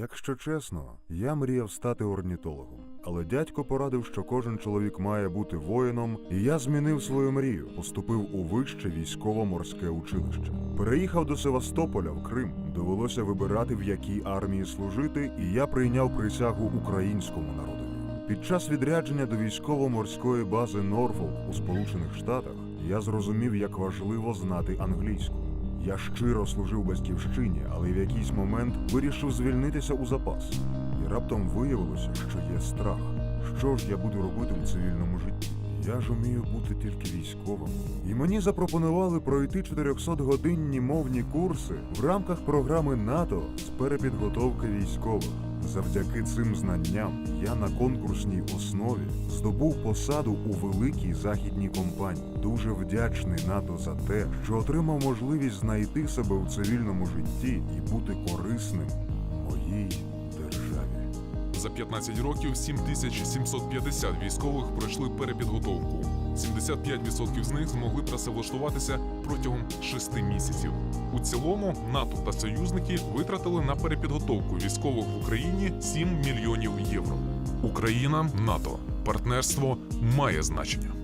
Якщо чесно, я мріяв стати орнітологом, але дядько порадив, що кожен чоловік має бути воїном, і я змінив свою мрію, поступив у вище військово-морське училище. Переїхав до Севастополя в Крим. Довелося вибирати, в якій армії служити, і я прийняв присягу українському народові. Під час відрядження до військово-морської бази Норфолк у Сполучених Штатах я зрозумів, як важливо знати англійську. Я щиро служив батьківщині, але в якийсь момент вирішив звільнитися у запас. І раптом виявилося, що є страх. Що ж я буду робити в цивільному житті? Я ж умію бути тільки військовим. І мені запропонували пройти 400-годинні мовні курси в рамках програми НАТО з перепідготовки військових. Завдяки цим знанням я на конкурсній основі здобув посаду у великій західній компанії. Дуже вдячний НАТО за те, що отримав можливість знайти себе у цивільному житті і бути корисним. За 15 років 7750 військових пройшли перепідготовку. 75% з них змогли працевлаштуватися протягом 6 місяців. У цілому НАТО та союзники витратили на перепідготовку військових в Україні 7 мільйонів євро. Україна, НАТО, партнерство має значення.